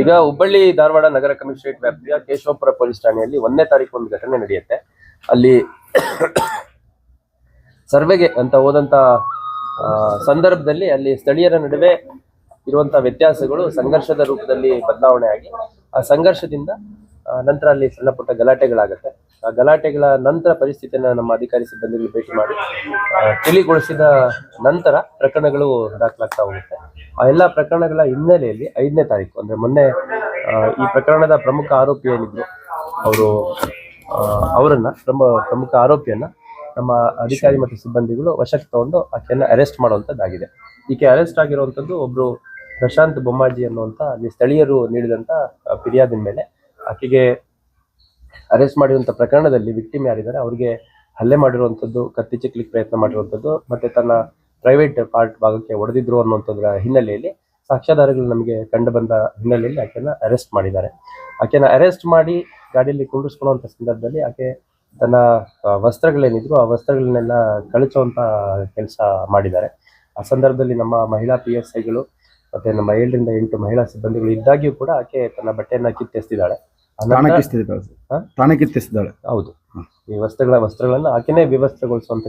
ಈಗ ಹುಬ್ಬಳ್ಳಿ ಧಾರವಾಡ ನಗರ ಕಮಿಷನರೇಟ್ ವ್ಯಾಪ್ತಿಯ ಕೇಶವಪುರ ಪೊಲೀಸ್ ಠಾಣೆಯಲ್ಲಿ ಒಂದನೇ ತಾರೀಕು ಒಂದು ಘಟನೆ ನಡೆಯುತ್ತೆ. ಅಲ್ಲಿ ಸರ್ವೆಗೆ ಅಂತ ಹೋದಂತ ಸಂದರ್ಭದಲ್ಲಿ ಅಲ್ಲಿ ಸ್ಥಳೀಯರ ನಡುವೆ ಇರುವಂತ ವ್ಯತ್ಯಾಸಗಳು ಸಂಘರ್ಷದ ರೂಪದಲ್ಲಿ ಬದಲಾವಣೆ ಆಗಿ, ಆ ಸಂಘರ್ಷದಿಂದ ನಂತರ ಅಲ್ಲಿ ಸಣ್ಣ ಪುಟ್ಟ ಗಲಾಟೆಗಳಾಗತ್ತೆ. ಗಲಾಟೆಗಳ ನಂತರ ಪರಿಸ್ಥಿತಿಯನ್ನು ನಮ್ಮ ಅಧಿಕಾರಿ ಸಿಬ್ಬಂದಿಗಳು ಭೇಟಿ ಮಾಡಿ ತಿಳಿಗೊಳಿಸಿದ ನಂತರ ಪ್ರಕರಣಗಳು ದಾಖಲಾಗ್ತಾ ಹೋಗುತ್ತೆ. ಆ ಎಲ್ಲ ಪ್ರಕರಣಗಳ ಹಿನ್ನೆಲೆಯಲ್ಲಿ ಐದನೇ ತಾರೀಕು, ಅಂದ್ರೆ ಮೊನ್ನೆ ಈ ಪ್ರಕರಣದ ಪ್ರಮುಖ ಆರೋಪಿ ಏನಿದ್ರು, ಅವರು ಅವರನ್ನ ಪ್ರಮ, ಪ್ರಮುಖ ಆರೋಪಿಯನ್ನ ನಮ್ಮ ಅಧಿಕಾರಿ ಮತ್ತು ಸಿಬ್ಬಂದಿಗಳು ವಶಕ್ಕೆ ತಗೊಂಡು ಆಕೆಯನ್ನು ಅರೆಸ್ಟ್ ಮಾಡುವಂಥದ್ದಾಗಿದೆ. ಈಕೆ ಅರೆಸ್ಟ್ ಆಗಿರುವಂಥದ್ದು ಒಬ್ರು ಪ್ರಶಾಂತ್ ಬೊಮ್ಮಾಜಿ ಅನ್ನುವಂಥ ಅಲ್ಲಿ ಸ್ಥಳೀಯರು ನೀಡಿದಂಥ ಫಿರ್ಯಾದಿನ ಮೇಲೆ ಆಕೆಗೆ ಅರೆಸ್ಟ್ ಮಾಡಿರುವಂತಹ ಪ್ರಕರಣದಲ್ಲಿ ವಿಕ್ಟಿಮ್ ಯಾರಿದ್ದಾರೆ, ಅವರಿಗೆ ಹಲ್ಲೆ ಮಾಡಿರುವಂಥದ್ದು ಕತ್ತಿ ಚಿಕ್ಲಿಕ್ಕೆ ಪ್ರಯತ್ನ ಮಾಡಿರುವಂತದ್ದು, ಮತ್ತೆ ತನ್ನ ಪ್ರೈವೇಟ್ ಪಾರ್ಟ್ ಭಾಗಕ್ಕೆ ಒಡೆದಿದ್ರು ಅನ್ನುವಂಥದ್ರ ಹಿನ್ನೆಲೆಯಲ್ಲಿ ಸಾಕ್ಷ್ಯಾಧಾರಗಳು ನಮಗೆ ಕಂಡು ಬಂದ ಹಿನ್ನೆಲೆಯಲ್ಲಿ ಆಕೆನ ಅರೆಸ್ಟ್ ಮಾಡಿದ್ದಾರೆ. ಆಕೆನ ಅರೆಸ್ಟ್ ಮಾಡಿ ಗಾಡಿಯಲ್ಲಿ ಕುಂಡಿಸ್ಕೊಳ್ಳುವಂತ ಸಂದರ್ಭದಲ್ಲಿ ಆಕೆ ತನ್ನ ವಸ್ತ್ರಗಳೇನಿದ್ರು ಆ ವಸ್ತ್ರಗಳನ್ನೆಲ್ಲ ಕಳಿಸುವಂತ ಕೆಲಸ ಮಾಡಿದ್ದಾರೆ. ಆ ಸಂದರ್ಭದಲ್ಲಿ ನಮ್ಮ ಮಹಿಳಾ ಪಿ ಎಸ್ ಐಗಳು ಮತ್ತೆ ನಮ್ಮ ಏಳರಿಂದ ಎಂಟು ಮಹಿಳಾ ಸಿಬ್ಬಂದಿಗಳು ಇದ್ದಾಗಿಯೂ ಕೂಡ ಆಕೆ ತನ್ನ ಬಟ್ಟೆಯನ್ನ ಕಿತ್ತೆಸ್ತಿದ್ದಾಳೆ. ಹೌದು. ಈ ವಸ್ತ್ರಗಳ ವಸ್ತ್ರಗಳನ್ನ ಆಕೆನೇ ವ್ಯವಸ್ಥೆಗೊಳಿಸುವಂತ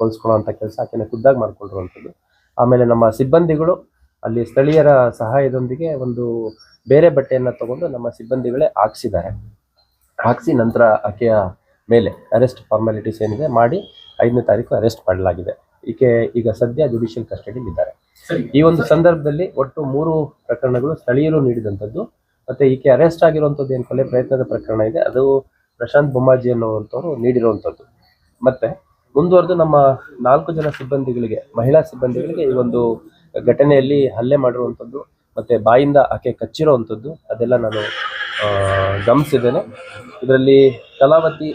ಗೊಳಿಸ್ಕೊಳ್ಳುವಂತ ಕೆಲಸ ಆಕೆನೆ ಖುದ್ದಾಗಿ ಮಾಡ್ಕೊಂಡಿರುವಂಥದ್ದು. ಆಮೇಲೆ ನಮ್ಮ ಸಿಬ್ಬಂದಿಗಳು ಅಲ್ಲಿ ಸ್ಥಳೀಯರ ಸಹಾಯದೊಂದಿಗೆ ಒಂದು ಬೇರೆ ಬಟ್ಟೆಯನ್ನ ತಗೊಂಡು ನಮ್ಮ ಸಿಬ್ಬಂದಿಗಳೇ ಹಾಕ್ಸಿದ್ದಾರೆ. ಹಾಕ್ಸಿ ನಂತರ ಆಕೆಯ ಮೇಲೆ ಅರೆಸ್ಟ್ ಫಾರ್ಮಾಲಿಟೀಸ್ ಏನಿದೆ ಮಾಡಿ ಐದನೇ ತಾರೀಕು ಅರೆಸ್ಟ್ ಮಾಡಲಾಗಿದೆ. ಈಕೆ ಈಗ ಸದ್ಯ ಜುಡಿಷಿಯಲ್ ಕಸ್ಟಡಿಯಲ್ಲಿ ಇದ್ದಾರೆ ಈ ಒಂದು ಸಂದರ್ಭದಲ್ಲಿ ಒಟ್ಟು ಮೂರು ಪ್ರಕರಣಗಳು ಸ್ಥಳೀಯರು ನೀಡಿದಂಥದ್ದು. ಮತ್ತೆ ಈಕೆ ಅರೆಸ್ಟ್ ಆಗಿರುವಂಥದ್ದು ಏನು ಕೊಲೆ ಪ್ರಯತ್ನದ ಪ್ರಕರಣ ಇದೆ, ಅದು ಪ್ರಶಾಂತ್ ಬೊಮ್ಮಾಜಿ ಅನ್ನುವಂಥವ್ರು ನೀಡಿರುವಂಥದ್ದು. ಮತ್ತೆ ಮುಂದುವರೆದು ನಮ್ಮ ನಾಲ್ಕು ಜನ ಸಿಬ್ಬಂದಿಗಳಿಗೆ, ಮಹಿಳಾ ಸಿಬ್ಬಂದಿಗಳಿಗೆ ಈ ಒಂದು ಘಟನೆಯಲ್ಲಿ ಹಲ್ಲೆ ಮಾಡಿರುವಂಥದ್ದು, ಮತ್ತೆ ಬಾಯಿಂದ ಆಕೆ ಕಚ್ಚಿರುವಂಥದ್ದು, ಅದೆಲ್ಲ ನಾನು ಗಮನಿಸಿದ್ದೇನೆ. ಇದರಲ್ಲಿ ಕಲಾವತಿ,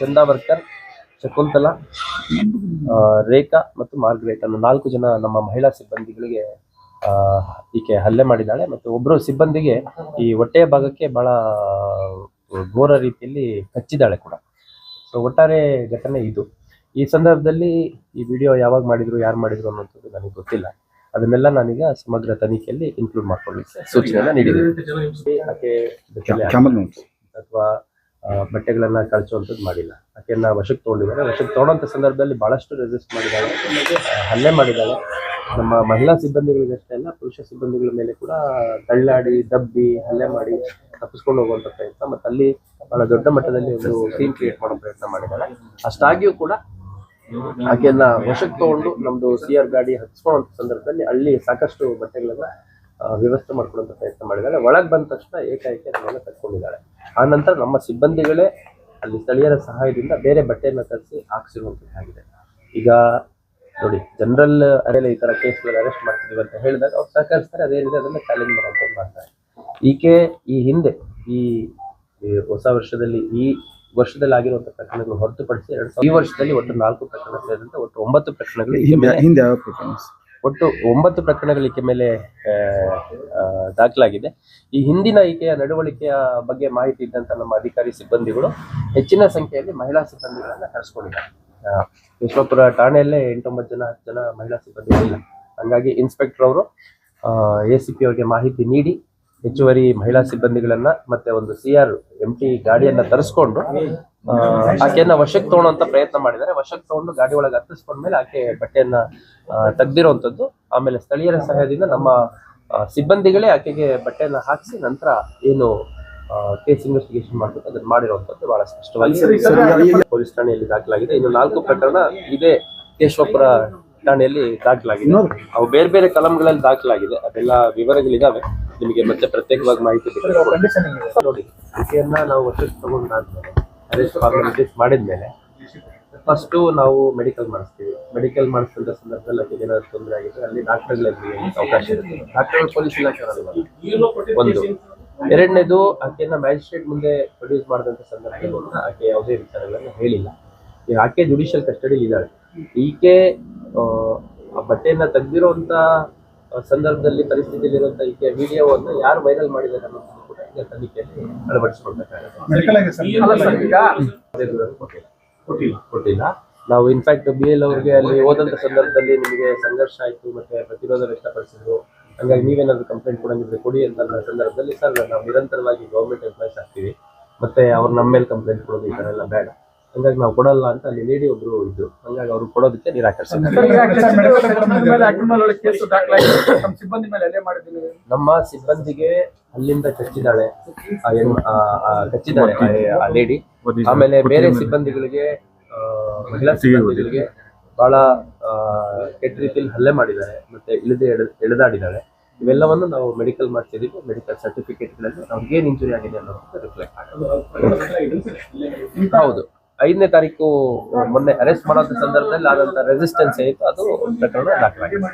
ಚಂದಾವರ್ಕರ್, ಶಕುಂತಲಾ ರೇಖಾ ಮತ್ತು ಮಾರ್ಗ್ರೇಟ್ ಅನ್ನೋ ನಾಲ್ಕು ಜನ ನಮ್ಮ ಮಹಿಳಾ ಸಿಬ್ಬಂದಿಗಳಿಗೆ ಈಕೆ ಹಲ್ಲೆ ಮಾಡಿದ್ದಾಳೆ ಮತ್ತು ಒಬ್ಬರು ಸಿಬ್ಬಂದಿಗೆ ಈ ಹೊಟ್ಟೆಯ ಭಾಗಕ್ಕೆ ಬಹಳ ಘೋರ ರೀತಿಯಲ್ಲಿ ಕಚ್ಚಿದ್ದಾಳೆ ಕೂಡ. ಸೊ ಒಟ್ಟಾರೆ ಘಟನೆ ಇದು. ಈ ಸಂದರ್ಭದಲ್ಲಿ ಈ ವಿಡಿಯೋ ಯಾವಾಗ ಮಾಡಿದ್ರು ಯಾರು ಮಾಡಿದ್ರು ಅನ್ನೋಂಥದ್ದು ನನಗೆ ಗೊತ್ತಿಲ್ಲ. ಅದನ್ನೆಲ್ಲ ನಾನೀಗ ಸಮಗ್ರ ತನಿಖೆಯಲ್ಲಿ ಇನ್ಕ್ಲೂಡ್ ಮಾಡ್ಕೊಳ್ಳಿಕ್ಕೆ ಸೂಚನೆಯನ್ನ ನೀಡಿದ್ದೀನಿ. ಆಕೆ ಜೊತೆಲೆ ಕ್ಯಾಮಲ್ ನೋಡಿ ಅಥವಾ ಬಟ್ಟೆಗಳನ್ನ ಕಳಿಸುವಂಥದ್ದು ಮಾಡಿಲ್ಲ. ಆಕೆಯನ್ನ ವಶಕ್ಕೆ ತಗೊಂಡಿದ್ದಾರೆ. ವಶಕ್ಕೆ ತಗೊಳ್ಳೋಂಥ ಸಂದರ್ಭದಲ್ಲಿ ಬಹಳಷ್ಟು ರೆಸಿಸ್ಟ್ ಮಾಡಿದ್ದಾಳೆ ಹಲ್ಲೆ ಮಾಡಿದ್ದಾಳೆ. ನಮ್ಮ ಮಹಿಳಾ ಸಿಬ್ಬಂದಿಗಳಿಗಷ್ಟೇ ಅಲ್ಲ ಪುರುಷ ಸಿಬ್ಬಂದಿಗಳ ಮೇಲೆ ಕೂಡ ತಳ್ಳಾಡಿ, ದಬ್ಬಿ, ಹಲ್ಲೆ ಮಾಡಿ ತಪ್ಪಿಸ್ಕೊಂಡು ಹೋಗುವಂತ ಪ್ರಯತ್ನ ಮತ್ತೆ ಅಲ್ಲಿ ಬಹಳ ದೊಡ್ಡ ಮಟ್ಟದಲ್ಲಿ ಒಂದು ಸೀನ್ ಕ್ರಿಯೇಟ್ ಮಾಡೋ ಪ್ರಯತ್ನ ಮಾಡಿದ್ದಾರೆ. ಅಷ್ಟಾಗಿಯೂ ಕೂಡ ಆಕೆಯನ್ನ ವಶಕ್ಕೆ ತಗೊಂಡು ನಮ್ದು ಸಿ ಆರ್ ಗಾಡಿ ಹತ್ಸ್ಕೊಳ್ಳುವಂಥ ಸಂದರ್ಭದಲ್ಲಿ ಅಲ್ಲಿ ಸಾಕಷ್ಟು ಬಟ್ಟೆಗಳನ್ನ ವ್ಯವಸ್ಥೆ ಮಾಡ್ಕೊಳ್ಳುವಂಥ ಪ್ರಯತ್ನ ಮಾಡಿದ್ದಾರೆ. ಒಳಗೆ ಬಂದ ತಕ್ಷಣ ಏಕಾಏಕಿ ಅದನ್ನೆಲ್ಲ ತಕ್ಕೊಂಡಿದ್ದಾಳೆ ಆ ನಂತರ ನಮ್ಮ ಸಿಬ್ಬಂದಿಗಳೇ ಅಲ್ಲಿ ಸ್ಥಳೀಯರ ಸಹಾಯದಿಂದ ಬೇರೆ ಬಟ್ಟೆಯನ್ನ ತರಿಸಿ ಹಾಕ್ಸಿರುವಂಥದ್ದಾಗಿದೆ ಈಗ ನೋಡಿ ಜನರಲ್ ಅರೆಲ್ಲ ಈ ತರ ಕೇಸ್ಗಳು ಅರೆಸ್ಟ್ ಮಾಡ್ತೀವಿ ಅಂತ ಹೇಳಿದಾಗ ಅವ್ರು ಸಹಕರಿಸ್ತಾರೆ ರೀತಿ ಅದನ್ನ ಚಾಲೆಂಜ್ ಮಾಡೋದು ಮಾಡ್ತಾರೆ. ಈಕೆ ಈ ಹಿಂದೆ ಈ ಹೊಸ ವರ್ಷದಲ್ಲಿ ಈ ವರ್ಷದಲ್ಲಿ ಆಗಿರುವಂತಹ ಪ್ರಕರಣಗಳು ಹೊರತುಪಡಿಸಿ ಎರಡ್ ಸಾವಿರ ಈ ವರ್ಷದಲ್ಲಿ ಒಟ್ಟು ನಾಲ್ಕು ಪ್ರಕರಣ ಸೇರಿದಂತೆ ಒಟ್ಟು ಒಂಬತ್ತು ಪ್ರಕರಣಗಳು ಹಿಂದೆ ಒಟ್ಟು ಒಂಬತ್ತು ಪ್ರಕರಣಗಳು ಈಕೆ ಮೇಲೆ ದಾಖಲಾಗಿದೆ. ಈ ಹಿಂದಿನ ಈಕೆಯ ನಡವಳಿಕೆಯ ಬಗ್ಗೆ ಮಾಹಿತಿ ಇದ್ದಂತ ನಮ್ಮ ಅಧಿಕಾರಿ ಸಿಬ್ಬಂದಿಗಳು ಹೆಚ್ಚಿನ ಸಂಖ್ಯೆಯಲ್ಲಿ ಮಹಿಳಾ ಸಿಬ್ಬಂದಿಗಳನ್ನ ಕರೆಸ್ಕೊಂಡಿದ್ದಾರೆ. ವಿಶ್ವಪುರ ಠಾಣೆಯಲ್ಲೇ ಎಂಟೊಂಬತ್ತು ಜನ ಹತ್ತು ಜನ ಮಹಿಳಾ ಸಿಬ್ಬಂದಿ ಇಲ್ಲ. ಹಂಗಾಗಿ ಇನ್ಸ್ಪೆಕ್ಟರ್ ಅವರು ಎ ಸಿ ಅವರಿಗೆ ಮಾಹಿತಿ ನೀಡಿ ಹೆಚ್ಚುವರಿ ಮಹಿಳಾ ಸಿಬ್ಬಂದಿಗಳನ್ನ ಮತ್ತೆ ಒಂದು ಸಿ ಆರ್ ಎಂ ಟಿ ಗಾಡಿಯನ್ನ ತರಿಸ್ಕೊಂಡು ಆಕೆಯನ್ನ ವಶಕ್ಕೆ ತಗೊಳ್ಳುವಂತ ಪ್ರಯತ್ನ ಮಾಡಿದ್ದಾರೆ. ವಶಕ್ಕೆ ತಗೊಂಡು ಗಾಡಿ ಒಳಗೆ ಹತ್ತಿಸ್ಕೊಂಡ್ಮೇಲೆ ಆಕೆ ಬಟ್ಟೆಯನ್ನ ಆ, ತೆಗ್ದಿರೋಂಥದ್ದು ಆಮೇಲೆ ಸ್ಥಳೀಯರ ಸಹಾಯದಿಂದ ನಮ್ಮ ಸಿಬ್ಬಂದಿಗಳೇ ಆಕೆಗೆ ಬಟ್ಟೆಯನ್ನ ಹಾಕಿಸಿ ನಂತರ ಏನು ಕೇಸ್ ಇನ್ವೆಸ್ಟಿಗೇಷನ್ ಮಾಡಬೇಕು ಅದನ್ನ ಮಾಡಿರುವಂತದ್ದು ಬಹಳ ಸ್ಪಷ್ಟವಾಗಿ ಪೊಲೀಸ್ ಠಾಣೆಯಲ್ಲಿ ದಾಖಲಾಗಿದೆ. ಇನ್ನು ನಾಲ್ಕು ಪ್ರಕರಣ ಇದೇ ಕೇಶವಪುರ ಠಾಣೆಯಲ್ಲಿ ದಾಖಲಾಗಿದೆ. ಅವು ಬೇರೆ ಬೇರೆ ಕಲಂಗಳಲ್ಲಿ ದಾಖಲಾಗಿದೆ. ಅದೆಲ್ಲ ವಿವರಗಳಿದಾವೆ. ನಿಮಗೆ ಮತ್ತೆ ಪ್ರತ್ಯೇಕವಾಗಿ ಮಾಹಿತಿ ನೋಡಿ ನಾವು ತಗೊಂಡಾದ್ಮೇಲೆ ಅರೆಸ್ಟ್ ಫಾರ್ಮಾಲಿಟೀಸ್ ಮಾಡಿದ್ಮೇಲೆ ಫಸ್ಟು ನಾವು ಮೆಡಿಕಲ್ ಮಾಡಿಸ್ತೀವಿ. ಮೆಡಿಕಲ್ ಮಾಡಿಸಿದ ಸಂದರ್ಭದಲ್ಲಿ ಅದಕ್ಕೆ ಏನಾದ್ರು ತೊಂದರೆ ಆಗಿದ್ರೆ ಅಲ್ಲಿ ಡಾಕ್ಟರ್ಗಳಲ್ಲಿ ಅವಕಾಶ ಇರುತ್ತೆ. ಡಾಕ್ಟರ್ ಪೊಲೀಸ್ ಇಲಾಖೆ ಒಂದು ಎರಡನೇದು ಆಕೆಯನ್ನ ಮ್ಯಾಜಿಸ್ಟ್ರೇಟ್ ಮುಂದೆ ಪ್ರೊಡ್ಯೂಸ್ ಮಾಡಿದಂತ ಸಂದರ್ಭದಲ್ಲಿ ಆಕೆ ಯಾವುದೇ ವಿಚಾರಗಳನ್ನು ಹೇಳಿಲ್ಲ. ಈಗ ಆಕೆ ಜುಡಿಷಿಯಲ್ ಕಸ್ಟಡಿಯಲ್ಲಿ ಇದ್ದಾಳೆ. ಈಕೆ ಆ, ಬಟ್ಟೆಯನ್ನ ತೆಗೆದಿರುವಂತ ಸಂದರ್ಭದಲ್ಲಿ ಪರಿಸ್ಥಿತಿಯಲ್ಲಿ ಇರುವಂತ ಈಕೆ ವಿಡಿಯೋವನ್ನು ಯಾರು ವೈರಲ್ ಮಾಡಿದ್ದಾರೆ ಅನ್ನೋದನ್ನು ಕೂಡ ಈಗ ತನಿಖೆಯಲ್ಲಿ ಅಳವಡಿಸಿಕೊಳ್ಬೇಕಾಗುತ್ತೆ ಕೊಟ್ಟಿಲ್ಲ ನಾವು ಇನ್ಫ್ಯಾಕ್ಟ್ ಬಿ ಎಲ್ ಅವ್ರಿಗೆ ಅಲ್ಲಿ ಹೋದಂತ ಸಂದರ್ಭದಲ್ಲಿ ನಿಮಗೆ ಸಂಘರ್ಷ ಆಯ್ತು ಮತ್ತೆ ಪ್ರತಿರೋಧ ವ್ಯಕ್ತಪಡಿಸಿದ್ರು. ಹಂಗಾಗಿ ನೀವೇನಾದ್ರು ಕಂಪ್ಲೇಂಟ್ ಕೊಡಂಗಿದ್ರೆ ಕೊಡಿ ಅಂತ ಅನ್ನೋ ಸಂದರ್ಭದಲ್ಲಿ ಸರ್ ನಾವು ನಿರಂತರವಾಗಿ ಗೌರ್ಮೆಂಟ್ ಎಂಪ್ಲಾಯ್ಸ್ ಆಗ್ತೀವಿ. ಮತ್ತೆ ಅವ್ರು ನಮ್ಮ ಮೇಲೆ ಕಂಪ್ಲೇಂಟ್ ಕೊಡೋದು ಈ ಥರ ಎಲ್ಲ ಬೇಡ. ಹಂಗಾಗಿ ನಾವು ಕೊಡಲ್ಲ ಅಂತ ಅಲ್ಲಿ ಲೇಡಿ ಒಬ್ರು ಇದ್ರು. ಹಂಗಾಗಿ ಅವ್ರು ಕೊಡೋದಕ್ಕೆ ನಿರಾಕರಿಸಿದ್ದಾರೆ. ನಮ್ಮ ಸಿಬ್ಬಂದಿ ಮೇಲೆ ಹಲ್ಲೆ ಮಾಡಿದ್ದೀನಿ. ನಮ್ಮ ಸಿಬ್ಬಂದಿಗೆ ಅಲ್ಲಿಂದ ಕಚ್ಚಿದಾಳೆ ಆ ಹೆಣ್ಣು- ಆ- ಲೇಡಿ ಆಮೇಲೆ ಬೇರೆ ಸಿಬ್ಬಂದಿಗಳಿಗೆ ಮಹಿಳಾ ಸಿಬ್ಬಂದಿಗಳಿಗೆ ಬಹಳ ಕೆಟ್ಟ ರೀತಿಯಲ್ಲಿ ಹಲ್ಲೆ ಮಾಡಿದ್ದಾರೆ, ಮತ್ತೆ ಇಳಿದು ಎಳೆದಾಡಿದ್ದಾರೆ. ಇವೆಲ್ಲವನ್ನು ನಾವು ಮೆಡಿಕಲ್ ಮಾಡ್ತಿದ್ದೀವಿ ಮೆಡಿಕಲ್ ಸರ್ಟಿಫಿಕೇಟ್ಗಳಲ್ಲಿ ಅವ್ರಿಗೆ ಏನು ಇಂಜುರಿ ಆಗಿದೆ ಅನ್ನೋದು ರಿಫ್ಲೆಕ್ಟ್ ಹೌದು. ಐದನೇ ತಾರೀಕು ಮೊನ್ನೆ ಅರೆಸ್ಟ್ ಮಾಡೋ ಸಂದರ್ಭದಲ್ಲಿ ಆದಂತ ರೆಸಿಸ್ಟೆನ್ಸ್ ಏನಿತ್ತು ಅದು ಪ್ರಕರಣ ದಾಖಲಾಗಿದೆ.